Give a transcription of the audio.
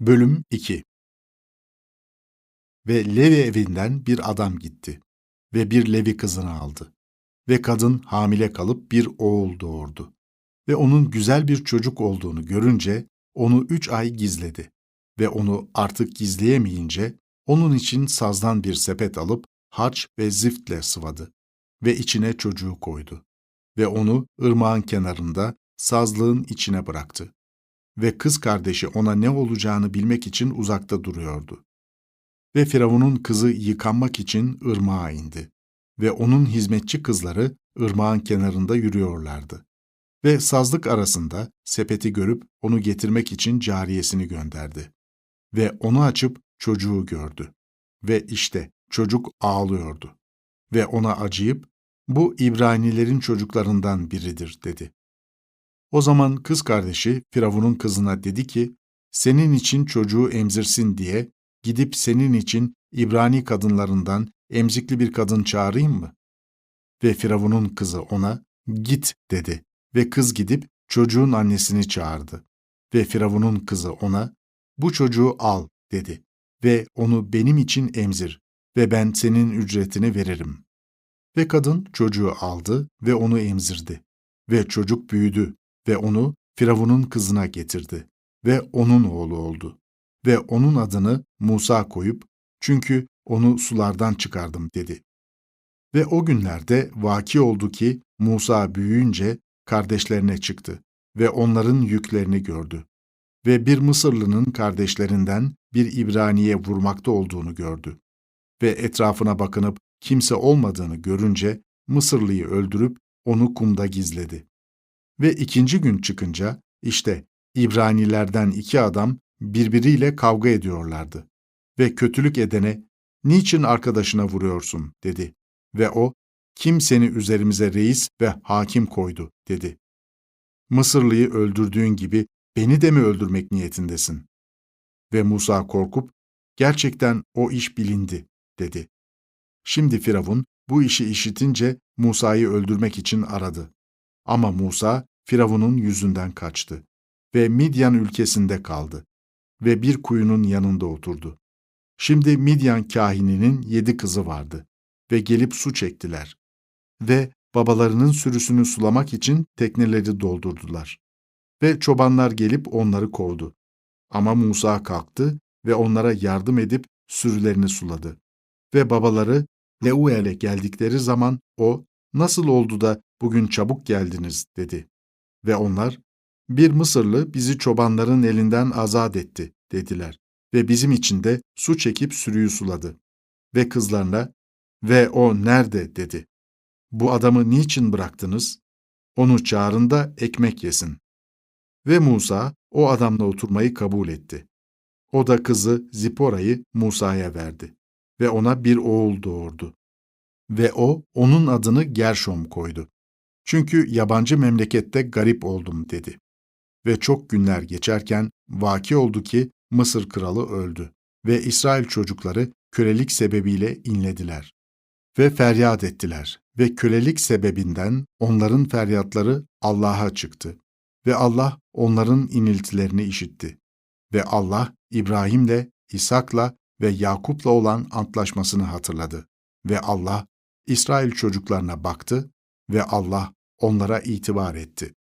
Bölüm 2 Ve Levi evinden bir adam gitti ve bir Levi kızını aldı. Ve kadın hamile kalıp bir oğul doğurdu. Ve onun güzel bir çocuk olduğunu görünce onu üç ay gizledi. Ve onu artık gizleyemeyince onun için sazdan bir sepet alıp harç ve ziftle sıvadı. Ve içine çocuğu koydu. Ve onu ırmağın kenarında sazlığın içine bıraktı ve kız kardeşi ona ne olacağını bilmek için uzakta duruyordu. Ve Firavun'un kızı yıkanmak için ırmağa indi ve onun hizmetçi kızları ırmağın kenarında yürüyorlardı. Ve sazlık arasında sepeti görüp onu getirmek için cariyesini gönderdi. Ve onu açıp çocuğu gördü. Ve işte çocuk ağlıyordu. Ve ona acıyıp, bu İbranilerin çocuklarından biridir dedi. O zaman kız kardeşi Firavun'un kızına dedi ki, senin için çocuğu emzirsin diye gidip senin için İbrani kadınlarından emzikli bir kadın çağırayım mı? Ve Firavun'un kızı ona, git dedi ve kız gidip çocuğun annesini çağırdı. Ve Firavun'un kızı ona, bu çocuğu al dedi ve onu benim için emzir ve ben senin ücretini veririm. Ve kadın çocuğu aldı ve onu emzirdi. Ve çocuk büyüdü ve onu Firavun'un kızına getirdi ve onun oğlu oldu. Ve onun adını Musa koyup, çünkü onu sulardan çıkardım dedi. Ve o günlerde vaki oldu ki Musa büyüyünce kardeşlerine çıktı ve onların yüklerini gördü. Ve bir Mısırlının kardeşlerinden bir İbraniye vurmakta olduğunu gördü. Ve etrafına bakınıp kimse olmadığını görünce Mısırlıyı öldürüp onu kumda gizledi. Ve ikinci gün çıkınca işte İbranilerden iki adam birbiriyle kavga ediyorlardı. Ve kötülük edene niçin arkadaşına vuruyorsun dedi. Ve o kim seni üzerimize reis ve hakim koydu dedi. Mısırlıyı öldürdüğün gibi beni de mi öldürmek niyetindesin? Ve Musa korkup gerçekten o iş bilindi dedi. Şimdi Firavun bu işi işitince Musa'yı öldürmek için aradı. Ama Musa Firavun'un yüzünden kaçtı ve Midyan ülkesinde kaldı ve bir kuyunun yanında oturdu. Şimdi Midyan kahininin yedi kızı vardı ve gelip su çektiler ve babalarının sürüsünü sulamak için tekneleri doldurdular. Ve çobanlar gelip onları kovdu. Ama Musa kalktı ve onlara yardım edip sürülerini suladı. Ve babaları Leuel'e geldikleri zaman o, nasıl oldu da bugün çabuk geldiniz dedi. Ve onlar, bir Mısırlı bizi çobanların elinden azat etti dediler ve bizim için de su çekip sürüyü suladı. Ve kızlarına, ve o nerede dedi. Bu adamı niçin bıraktınız? Onu çağırın da ekmek yesin. Ve Musa o adamla oturmayı kabul etti. O da kızı Zipora'yı Musa'ya verdi ve ona bir oğul doğurdu. Ve o onun adını Gershom koydu. Çünkü yabancı memlekette garip oldum dedi. Ve çok günler geçerken vaki oldu ki Mısır kralı öldü ve İsrail çocukları kölelik sebebiyle inlediler. Ve feryat ettiler ve kölelik sebebinden onların feryatları Allah'a çıktı. Ve Allah onların iniltilerini işitti. Ve Allah İbrahim'le, İshak'la ve Yakup'la olan antlaşmasını hatırladı. Ve Allah İsrail çocuklarına baktı ve Allah onlara itibar etti.